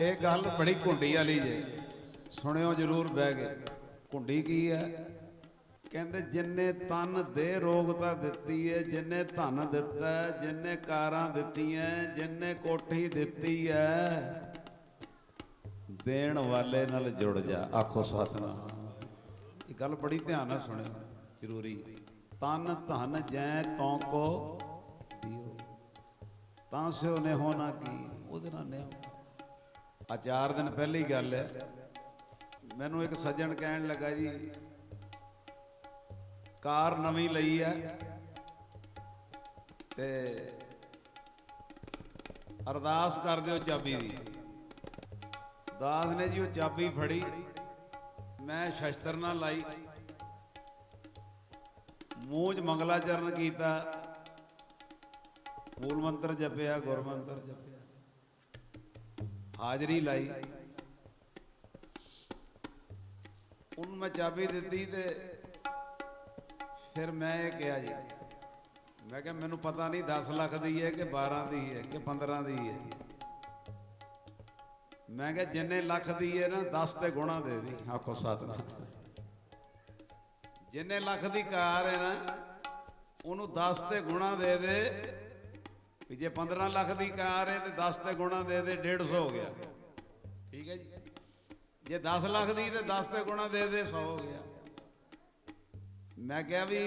ਇਹ ਗੱਲ ਬੜੀ ਘੁੰਡੀ ਵਾਲੀ ਜੇ। ਸੁਣਿਓ ਜਰੂਰ ਬਹਿ ਕੇ। ਘੁੰਡੀ ਕੀ ਹੈ? ਕਹਿੰਦੇ ਜਿੰਨੇ ਤਨ ਦੇ ਰੋਗਤਾ ਦਿੱਤੀ ਹੈ ਜਿੰਨੇ ਧਨ ਦਿੱਤਾ ਹੈ, ਜਿੰਨੇ ਕਾਰਾਂ ਦਿੱਤੀਆਂ ਜਿੰਨੇ ਕੋਠੀ ਦਿੱਤੀ ਹੈ ਦੇਣ ਵਾਲੇ ਨਾਲ ਜੁੜ ਜਾ। ਆਖੋ ਸਤਨਾਮ। ਇਹ ਗੱਲ ਬੜੀ ਧਿਆਨ ਨਾਲ ਸੁਣਿਓ ਜ਼ਰੂਰੀ ਤਨ ਧਨ ਜੈ ਤੋਂ ਕੋ ਦਿਓ ਤਾਂ ਸਿਓ ਨੇ ਹੋਣਾ ਕੀ। ਉਹਦੇ ਨਾਲ ਨੇ ਆ ਚਾਰ ਦਿਨ ਪਹਿਲੀ ਗੱਲ ਹੈ। ਮੈਨੂੰ ਇੱਕ ਸੱਜਣ ਕਹਿਣ ਲੱਗਾ ਜੀ, ਕਾਰ ਨਵੀਂ ਲਈ ਹੈ ਤੇ ਅਰਦਾਸ ਕਰ ਦਿਓ ਚਾਬੀ ਦੀ। ਦਾਸ ਨੇ ਜੀ ਉਹ ਚਾਬੀ ਫੜੀ, ਮੈਂ ਸ਼ਸਤਰ ਨਾਲ ਲਾਈ। ਮੂੰਹ 'ਚ ਮੰਗਲਾਚਰਨ ਕੀਤਾ। ਮੂਲ ਮੰਤਰ ਜਪਿਆ, ਗੁਰ ਮੰਤਰ ਜਪਿਆ। ਹਾਜ਼ਰੀ ਲਾਈ। ਉਹਨੂੰ ਮੈਂ ਚਾਬੀ ਦਿੱਤੀ ਤੇ ਫਿਰ ਮੈਂ ਇਹ ਕਿਹਾ ਜੀ, ਮੈਂ ਕਿਹਾ ਮੈਨੂੰ ਪਤਾ ਨਹੀਂ 10 ਲੱਖ ਦੀ ਹੈ ਕਿ 12 ਦੀ ਹੈ ਕਿ 15 ਦੀ ਹੈ। ਮੈਂ ਕਿਹਾ ਜਿੰਨੇ ਲੱਖ ਦੀ ਹੈ ਨਾ 10 ਤੇ ਗੁਣਾ ਦੇ ਦੀ, ਆਖੋ ਸਤਨਾਮ। ਜਿੰਨੇ ਲੱਖ ਦੀ ਕਾਰ ਹੈ ਨਾ, ਉਹਨੂੰ 10 ਤੇ ਗੁਣਾ ਦੇ ਦੇ ਵੀ ਜੇ 15 ਲੱਖ ਦੀ ਕਾਰ ਹੈ ਤੇ 10 ਤੇ ਗੁਣਾ ਦੇ ਦੇ 150 ਹੋ ਗਿਆ। ਠੀਕ ਹੈ ਜੀ? ਜੇ 10 ਲੱਖ ਦੀ ਤੇ 10 ਤੇ ਗੁਣਾ ਦੇ ਦੇ 100 ਹੋ ਗਿਆ। ਮੈਂ ਕਿਹਾ ਵੀ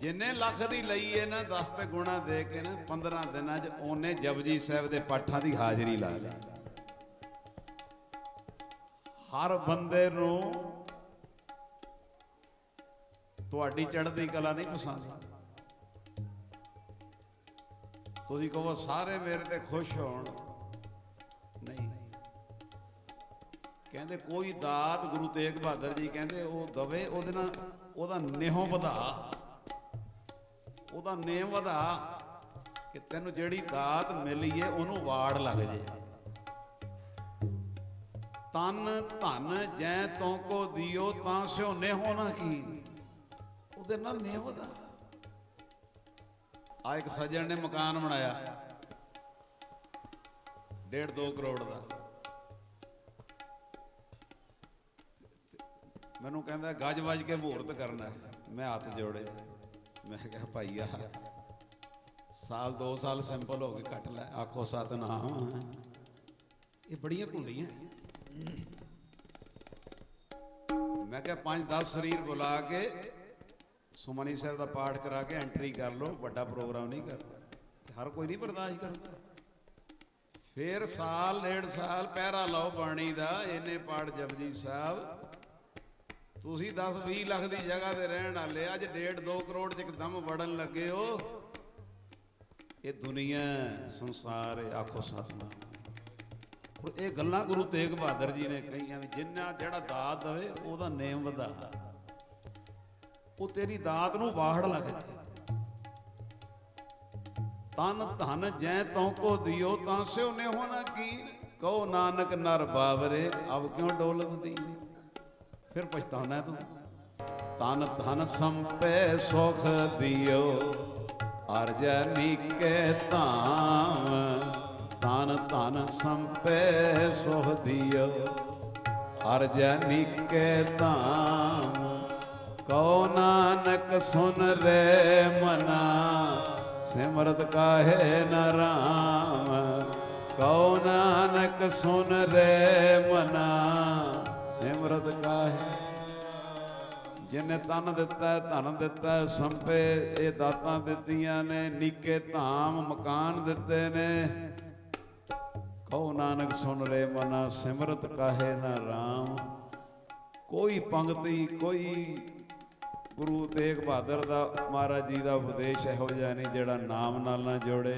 ਜਿੰਨੇ ਲੱਖ ਦੀ ਲਈ ਹੈ ਨਾ 10 ਤੇ ਗੁਣਾ ਦੇ ਕੇ ਨਾ 15 ਦਿਨਾਂ 'ਚ ਉਹਨੇ ਜਪਜੀ ਸਾਹਿਬ ਦੇ ਪਾਠਾਂ ਦੀ ਹਾਜ਼ਰੀ ਲਾ ਲਈ। ਹਰ ਬੰਦੇ ਨੂੰ ਤੁਹਾਡੀ ਚੜ੍ਹਦੀ ਕਲਾ ਨਹੀਂ ਪਸੰਦ। ਤੁਸੀਂ ਕਹੋ ਸਾਰੇ ਮੇਰੇ ਤੇ ਖੁਸ਼ ਹੋਣ। ਨਹੀਂ। ਕਹਿੰਦੇ ਕੋਈ ਦਾਤ ਗੁਰੂ ਤੇਗ ਬਹਾਦਰ ਜੀ ਕਹਿੰਦੇ ਉਹ ਦਵੇ, ਉਹਦੇ ਨਾਲ ਉਹਦਾ ਨਿਹੋਂ ਵਧਾ। ਉਹਦਾ ਨੇਮ ਵਧਾ ਕਿ ਤੈਨੂੰ ਜਿਹੜੀ ਦਾਤ ਮਿਲੀ ਏ, ਉਹਨੂੰ ਵਾੜ ਲੱਗ ਜੇ। ਤਨ ਧਨ ਜੈ ਤੋਂ ਕੋ ਦਿਓ, ਤਾਂ ਸਿਓ ਨਿਹੋਂ ਨਾ ਕੀ ਉਹਦੇ ਨਾਲ ਨੇਮ ਵਧਾ। ਆ ਇੱਕ ਸੱਜਣ ਨੇ ਮਕਾਨ ਬਣਾਇਆ। ਡੇਢ 2 ਕਰੋੜ ਦਾ। ਮੈਨੂੰ ਕਹਿੰਦਾ, ਗੱਜ ਵੱਜ ਕੇ ਮਹੂਰਤ ਕਰਨਾ ਮੈਂ ਹੱਥ ਜੋੜੇ। ਮੈਂ ਕਿਹਾ, ਭਾਈਆ, ਸਾਲ 2 ਸਾਲ ਸਿੰਪਲ ਹੋ ਕੇ ਕੱਟ ਲੈ। ਆਖੋ, ਸਤਨਾਮ ਇਹ ਬੜੀਆਂ ਕੁੰਡੀਆਂ ਮੈਂ ਕਿਹਾ 5-10 ਸਰੀਰ ਬੁਲਾ ਕੇ ਸੁਮਨੀ ਸਾਹਿਬ ਦਾ ਪਾਠ ਕਰਾ ਕੇ ਐਂਟਰੀ ਕਰ ਲਓ, ਵੱਡਾ ਪ੍ਰੋਗਰਾਮ ਨਹੀਂ ਕਰਦਾ ਹਰ ਕੋਈ ਨਹੀਂ ਬਰਦਾਸ਼ਤ ਕਰਦਾ। ਫੇਰ ਸਾਲ, ਡੇਢ ਸਾਲ ਪਹਿਰਾ ਲਾਓ ਬਾਣੀ ਦਾ, ਇਹਨੇ ਪਾਠ ਜਪਜੀ ਸਾਹਿਬ। ਤੁਸੀਂ 10 20 ਲੱਖ ਦੀ ਜਗ੍ਹਾ ਤੇ ਰਹਿਣ ਵਾਲੇ, ਅੱਜ ਡੇਢ 2 ਕਰੋੜ ਚ ਇੱਕਦਮ ਵੜਨ ਲੱਗੇ ਹੋ। ਇਹ ਦੁਨੀਆ, ਸੰਸਾਰ ਆਖੋ ਸਤਨਾਮ। ਹੁਣ ਇਹ ਗੱਲਾਂ ਗੁਰੂ ਤੇਗ ਬਹਾਦਰ ਜੀ ਨੇ ਕਹੀਆਂ ਵੀ ਜਿੰਨਾ ਜਿਹੜਾ ਦਾਤ ਦਵੇ ਉਹਦਾ ਨੇਮ ਵਧਾ। ਉਹ ਤੇਰੀ ਦਾਤ ਨੂੰ ਵਾਹੜ ਲੱਗਦੀ ਤਨ ਧਨ ਜੈ ਤੋਂ ਕੋ ਦਿਓ, ਤਾਂ ਸਿਓ ਨੇ ਹੋਣਾ ਕੀ ਕਹੋ ਨਾਨਕ ਨਰ ਬਾਵਰੇ, ਅਬ ਕਿਉਂ ਡੋਲਤ ਦੀ ਫਿਰ ਪਛਤਾਉਣਾ ਤੂੰ। ਤਨ ਧਨ ਸੰਪੈ ਸੁਖ ਦਿਓ ਅਰਜੈ ਨੀਕੇ ਧਾਮ। ਤਨ ਧਨ ਸੰਪੈ ਸੁਖ ਦਿਓ ਅਰਜੈ ਨੀਕੇ ਧਾਮ। ਕਉ ਨਾਨਕ ਸੁਨ ਰੇ ਮਨਾ, ਸਿਮਰਤ ਕਾਹੇ ਨ ਰਾਮ। ਕਉ ਨਾਨਕ ਸੁਨ ਰੇ ਮਨਾ, ਸਿਮਰਤ ਕਾਹੇ ਜਿਨੇ ਤਨ ਦਿੱਤਾ, ਧਨ ਦਿੱਤਾ, ਸੰਪੇ, ਇਹ ਦਾਤਾਂ ਦਿੱਤੀਆਂ ਨੇ, ਨੀਕੇ ਧਾਮ ਮਕਾਨ ਦਿੱਤੇ ਨੇ। ਕਹੋ ਨਾਨਕ ਸੁਨ ਰੇ ਮਨਾ, ਸਿਮਰਤ ਕਾਹੇ ਨਾ ਰਾਮ। ਕੋਈ ਪੰਕਤੀ ਕੋਈ ਗੁਰੂ ਤੇਗ ਬਹਾਦਰ ਦਾ ਮਹਾਰਾਜ ਜੀ ਦਾ ਉਪਦੇਸ਼ ਇਹੋ ਜਿਹਾ ਨਹੀਂ ਜਿਹੜਾ ਨਾਮ ਨਾਲ ਨਾ ਜੋੜੇ।